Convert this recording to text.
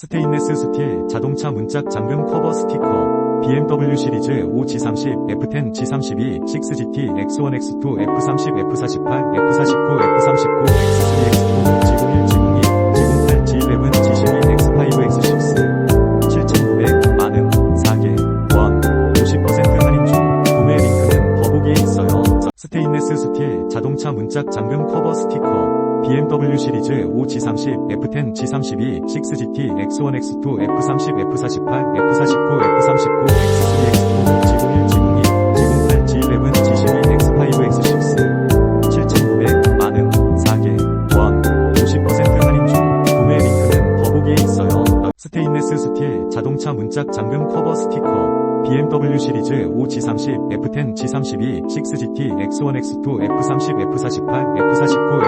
스테인레스 스틸 자동차 문짝 잠금 커버 스티커 BMW 시리즈 5G30, F10, G32, 6GT, X1, X2, F30, F48, F49, F39, X3, X4, G01, G02, G08, G11, G12, X5, X6 7,900 만원 4개 원 50% 할인 중 구매 링크는 더보기에 있어요. 스테인레스 스틸 자동차 문짝 잠금 커버 스티커 BMW 시리즈 5G30, F10, G32, 6GT, X1, X2, F30, F48, F49, F39, X3, X4, G01, G02, G08, G11, G12, X5, X6 7,900 만원 4개 원 50% 할인 중 구매 링크는 더보기에 있어요. 스테인레스 스틸 자동차 문짝 잠금 커버 스티커 BMW 시리즈 5G30, F10, G32, 6GT, X1, X2, F30, F48, F49,